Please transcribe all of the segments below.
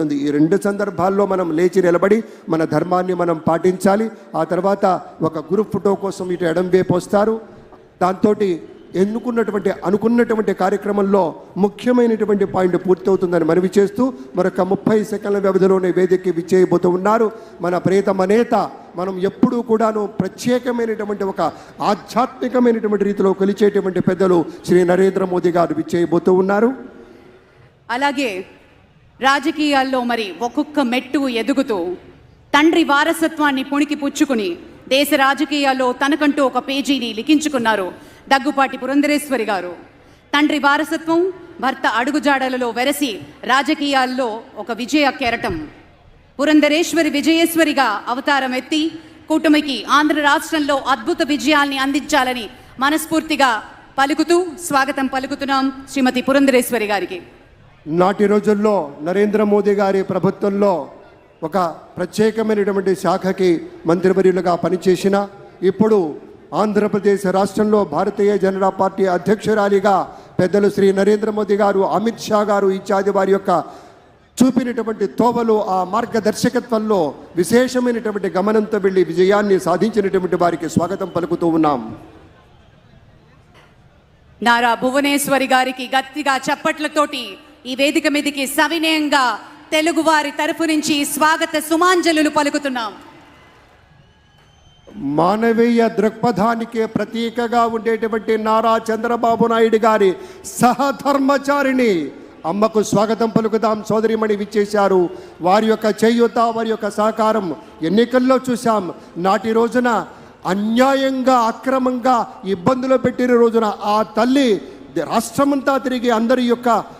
జరుగుతుంది. ఈ రెండు సందర్భాల్లో మనం లేచి నిలబడి మన ధర్మాన్ని మనం పాటించాలి. ఆ తర్వాత ఒక గ్రూప్ ఫోటో కోసం ఇటు ఎడం వైపు వస్తారు. దాంతో ఎన్నుకున్నటువంటి అనుకున్నటువంటి కార్యక్రమంలో ముఖ్యమైనటువంటి పాయింట్ పూర్తవుతుందని మనవి చేస్తూ మరొక ముప్పై సెకండ్ల వ్యవధిలోనే వేదికకి విచ్చేయబోతూ ఉన్నారు. మన ప్రియతమ నేత మనం ఎప్పుడూ కూడాను ప్రత్యేకమైనటువంటి ఒక ఆధ్యాత్మికమైనటువంటి రీతిలో కొలిచేటువంటి పెద్దలు శ్రీ నరేంద్ర మోదీ గారు విచ్చేయబోతూ ఉన్నారు. అలాగే రాజకీయాల్లో మరి ఒక్కొక్క మెట్టు ఎదుగుతూ తండ్రి వారసత్వాన్ని పుణికి పుచ్చుకుని దేశ రాజకీయాల్లో తనకంటూ ఒక పేజీని లిఖించుకున్నారు దగ్గుపాటి పురంధరేశ్వరి గారు. తండ్రి వారసత్వం భర్త అడుగుజాడలలో వెరసి రాజకీయాల్లో ఒక విజయ కెరటం. పురంధరేశ్వరి విజయేశ్వరిగా అవతారం ఎత్తి కూటమికి ఆంధ్ర రాష్ట్రంలో అద్భుత విజయాల్ని అందించాలని మనస్ఫూర్తిగా పలుకుతూ స్వాగతం పలుకుతున్నాం శ్రీమతి పురంధరేశ్వరి గారికి. నాటి రోజుల్లో నరేంద్ర మోదీ గారి ప్రభుత్వంలో ఒక ప్రత్యేకమైనటువంటి శాఖకి మంత్రివర్యులుగా పనిచేసిన ఇప్పుడు ఆంధ్రప్రదేశ్ రాష్ట్రంలో భారతీయ జనతా పార్టీ అధ్యక్షురాలిగా పెద్దలు శ్రీ నరేంద్ర మోదీ గారు అమిత్ షా గారు ఇత్యాది వారి యొక్క చూపినటువంటి తోవలు ఆ మార్గదర్శకత్వంలో విశేషమైనటువంటి గమనంతో వెళ్ళి విజయాన్ని సాధించినటువంటి వారికి స్వాగతం పలుకుతూ ఉన్నాం. నారా భువనేశ్వరి గారికి గట్టిగా చప్పట్లతోటి ఈ వేదిక మీదకి సవినయంగా తెలుగు వారి తరఫు నుంచి స్వాగత సుమాంజలు పలుకుతున్నాం. మానవీయ దృక్పథానికి ప్రతీకగా ఉండేటువంటి నారా చంద్రబాబు నాయుడు గారి సహధర్మచారిణి అమ్మకు స్వాగతం పలుకుదాం సోదరిమణి విచ్చేశారు. వారి యొక్క చేయూత వారి యొక్క సహకారం ఎన్నికల్లో చూశాం. నాటి రోజున అన్యాయంగా అక్రమంగా ఇబ్బందులు పెట్టిన రోజున ఆ తల్లి రాష్ట్రమంతా తిరిగి అందరి యొక్క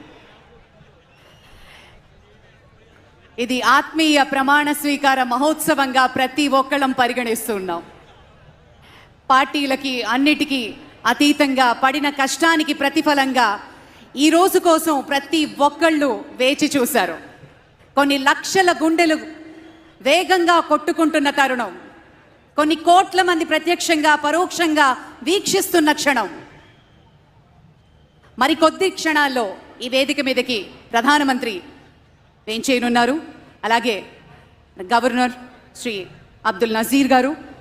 ఇది ఆత్మీయ ప్రమాణ స్వీకార మహోత్సవంగా ప్రతి ఒక్కళ్ళం పరిగణిస్తున్నాం పార్టీలకి అన్నిటికీ అతీతంగా పడిన కష్టానికి ప్రతిఫలంగా ఈ రోజు కోసం ప్రతి ఒక్కళ్ళు వేచి చూశారు. కొన్ని లక్షల గుండెలు వేగంగా కొట్టుకుంటున్న తరుణం. కొన్ని కోట్ల మంది ప్రత్యక్షంగా పరోక్షంగా వీక్షిస్తున్న క్షణం. మరి కొద్ది క్షణాల్లో ఈ వేదిక మీదకి ప్రధానమంత్రి వేంచేయనున్నారు అలాగే గవర్నర్ శ్రీ అబ్దుల్ నజీర్ గారు